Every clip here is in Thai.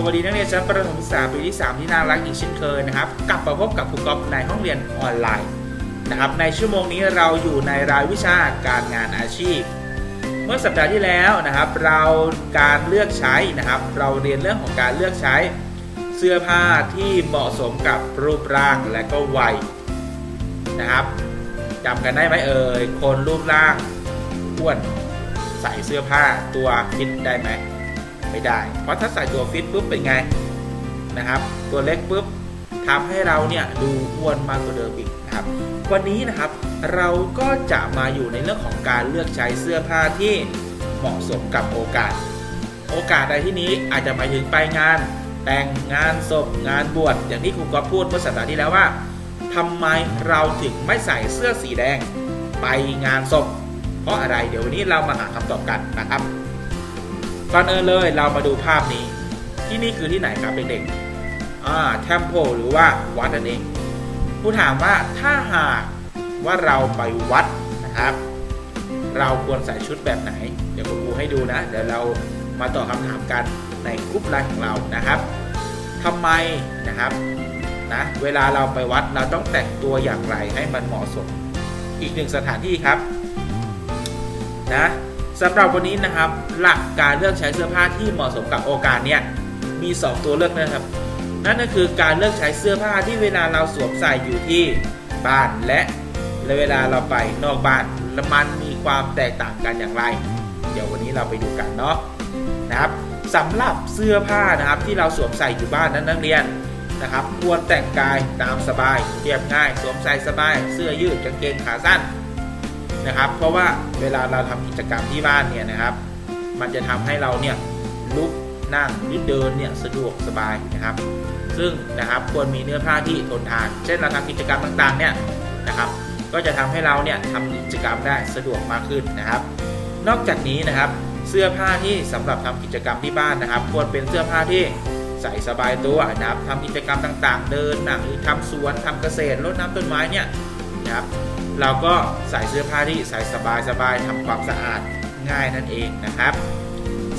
สวัสดีนักเรียนชั้นประถมศึกษาปีที่ 3 ที่น่ารักอีกเช่นเคยนะครับ กลับมาพบกับครูก๊อฟในห้องเรียนออนไลน์นะครับ ในชั่วโมงนี้เราอยู่ในรายวิชาการงานอาชีพ เมื่อสัปดาห์ที่แล้วนะครับ เราการเลือกใช้นะครับ เราเรียนเรื่องของการเลือกใช้เสื้อผ้าที่เหมาะสมกับรูปร่างและก็วัยนะครับจำกันได้ไหมเอ่ยคนรูปร่างอ้วนใส่เสื้อผ้าตัวฟิตได้ไหม ไม่ได้ เพราะถ้าใส่ตัวฟิตปุ๊บเป็นไงนะครับ ตัวเล็กปุ๊บทำให้เราเนี่ยดูอ้วนมากกว่าเดิมอีกนะครับ วันนี้นะครับเราก็จะมาอยู่ในเรื่องของการเลือกใช้เสื้อผ้าที่เหมาะสมกับโอกาส โอกาสในที่นี้อาจจะหมายถึงไปงาน แต่งงานศพงานบวชอย่างที่ครูก็พูดเมื่อสัปดาห์ที่แล้วว่าทำไมเราถึงไม่ใส่เสื้อสีแดง ไปงานศพ เพราะอะไรเดี๋ยววันนี้เรามาหาคำตอบกันนะครับ ก่อนอื่นเลยเรามาดูภาพนี้ ที่นี่คือที่ไหนครับเด็กๆอ่าเทมโพหรือว่าวัดนั่นเองผู้ถามว่าถ้าหากว่าเราไปวัดนะครับ เราควรใส่ชุดแบบไหน เดี๋ยวคุณครูให้ดูนะ เดี๋ยวเรามาตอบคำถามกันในกลุ่มไลน์ของเรานะครับทำไมนะครับนะเวลาเราไปวัดเราต้องแต่งตัวอย่างไรให้มันเหมาะสม อีกหนึ่งสถานที่ครับนะ สำหรับวันนี้นะครับ หลักการเลือกใช้เสื้อผ้าที่เหมาะสมกับโอกาสเนี่ยมี 2 ตัวเลือกนะครับ นั่นก็คือการเลือกใช้เสื้อผ้าที่เวลาเราสวมใส่อยู่ที่บ้านและเวลาเราไปนอกบ้านล้วมันมีความแตกต่างกันอย่างไร เดี๋ยววันนี้เราไปดูกันเนาะนะครับสำหรับเสื้อผ้านะครับที่เราสวมใส่อยู่บ้านนั้นนักเรียนนะครับควรแต่งกายตามสบายเรียบง่าย สวมใส่สบาย เสื้อยืดกางเกงขาสั้น นะครับ เพราะว่าเวลาเราทำกิจกรรมที่บ้านเนี่ยนะครับ มันจะทำให้เราเนี่ยลุกนั่งหรือเดินเนี่ยสะดวกสบายนะครับ ซึ่งนะครับควรมีเนื้อผ้าที่ทนทาน เช่นเราทำกิจกรรมต่างๆเนี่ยนะครับ ก็จะทำให้เราเนี่ยทำกิจกรรมได้สะดวกมากขึ้นนะครับ นอกจากนี้นะครับเสื้อผ้าที่สำหรับทำกิจกรรมที่บ้านนะครับ ควรเป็นเสื้อผ้าที่ใส่สบายตัวนะครับทำกิจกรรมต่างๆ เดินหนังหรือทำสวนทำเกษตรรดน้ำต้นไม้เนี่ย นะครับ เราก็ใส่เสื้อผ้าที่ใส่สบายๆทำความสะอาดง่ายนั่นเองนะครับ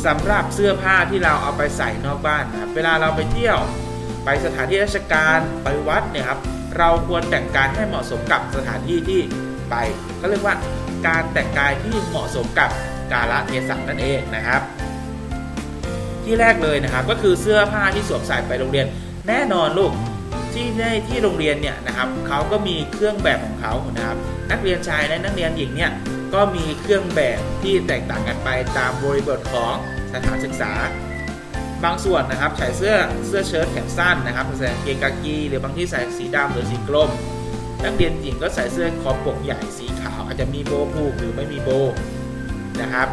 สำหรับเสื้อผ้าที่เราเอาไปใส่นอกบ้านนะครับเวลาเราไปเที่ยวไปสถานที่ราชการไปวัดเนี่ยครับเราควรแต่งกายให้เหมาะสมกับสถานที่ที่ไปก็เรียกว่าการแต่งกายที่เหมาะสมกับกาลเทศะนั่นเองนะครับ ที่แรกเลยนะครับก็คือเสื้อผ้าที่สวมใส่ไปโรงเรียน แน่นอนลูก ที่ในที่โรงเรียนเนี่ยนะครับเขาก็มีเครื่องแบบของเขานะครับ นักเรียนชายและนักเรียนหญิงเนี่ยก็มีเครื่องแบบที่แตกต่างกันไปตามบริบทของสถานศึกษา บางส่วนนะครับใส่เสื้อเสื้อเชิ้ตแขนสั้นนะครับใส่เกงกากีหรือบางที่ใส่สีดำหรือสีกลม นักเรียนหญิงก็ใส่เสื้อคอปกใหญ่สีขาวอาจจะมีโบว์ผูกหรือไม่มีโบว์นะครับ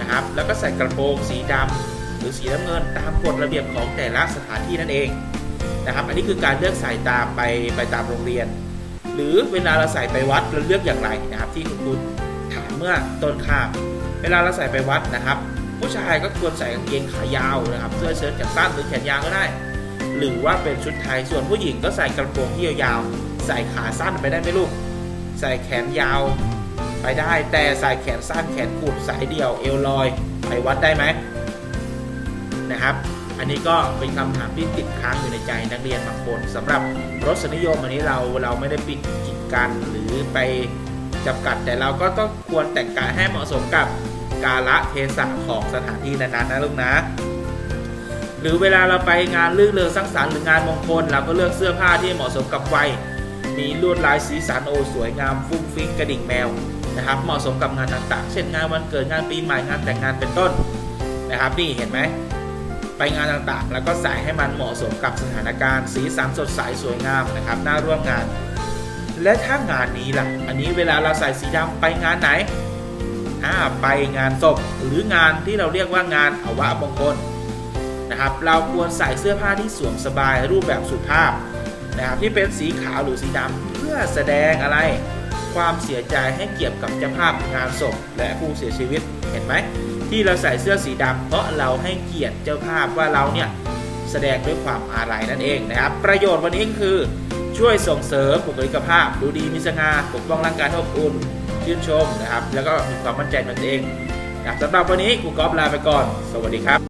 นะครับแล้วก็ใส่กระโปรงสีดำหรือสีน้ำเงินตามกฎระเบียบของแต่ละสถานที่นั่นเอง นะครับ อันนี้คือการเลือกใส่ตามไปไปตามโรงเรียน หรือเวลาเราใส่ไปวัดเราเลือกอย่างไรนะครับ ที่คุณครูถามเมื่อต้นข้ามเวลาเราใส่ไปวัดนะครับ ผู้ชายก็ควรใส่กางเกงขายาวนะครับเสื้อเชิ้ตแขนสั้นหรือแขนยาวก็ได้ หรือว่าเป็นชุดไทยส่วนผู้หญิงก็ใส่กระโปรงที่ยาวๆใส่ขาสั้นไปได้ไหมลูก ใส่แขนยาวไปได้แต่ใส่แขนสั้นแขนกุดสายเดี่ยวเอวลอย ไปวัดได้ไหม นะครับ อันนี้ก็เป็นคำถามที่ติดค้างอยู่ในใจนักเรียนบางคนสำหรับรสนิยมอันนี้เราเราไม่ได้ปิดกิดกันหรือไปจำกัดแต่เราก็ต้องควรแต่งกายให้เหมาะสมกับกาละเทศะของสถานที่นั้นๆนะลูกนะ หรือเวลาเราไปงานลื่นเริงสร้างสรรค์หรืองานมงคลเราก็เลือกเสื้อผ้าที่เหมาะสมกับวัยมีลวดลายสีสันโอสวยงามฟุ้งฟิ้งกระดิ่งแมวนะครับ เหมาะสมกับงานต่างๆ เช่นงานวันเกิดงานปีใหม่งานแต่งงานเป็นต้นนะครับ นี่เห็นไหม ไปงานต่างๆ แล้วก็ใส่ให้มันเหมาะสมกับสถานการณ์ สีสันสดใสสวยงามนะครับน่าร่วมงาน และถ้างานนี้ล่ะ อันนี้เวลาเราใส่สีดำไปงานไหนอ่าไปงานศพหรืองานที่เราเรียกว่างานอวะมงคลนะครับ เราควรใส่เสื้อผ้าที่สวมสบายรูปแบบสุภาพนะครับที่เป็นสีขาวหรือสีดำเพื่อแสดงอะไร ความเสียใจให้เกียรติกับเจ้าภาพงานศพและผู้เสียชีวิตเห็นไหม ที่เราใส่เสื้อสีดำเพราะเราให้เกียรติเจ้าภาพว่าเราเนี่ยแสดงด้วยความอาลัยนั่นเองนะครับ ประโยชน์วันนี้คือช่วยส่งเสริมบุคลิกภาพ ดูดีมีสง่าปกป้องร่างกายให้อบอุ่นชื่นชมนะครับ แล้วก็มีความมั่นใจในตัวเองนะครับสำหรับวันนี้ครูกอล์ฟลาไปก่อน สวัสดีครับ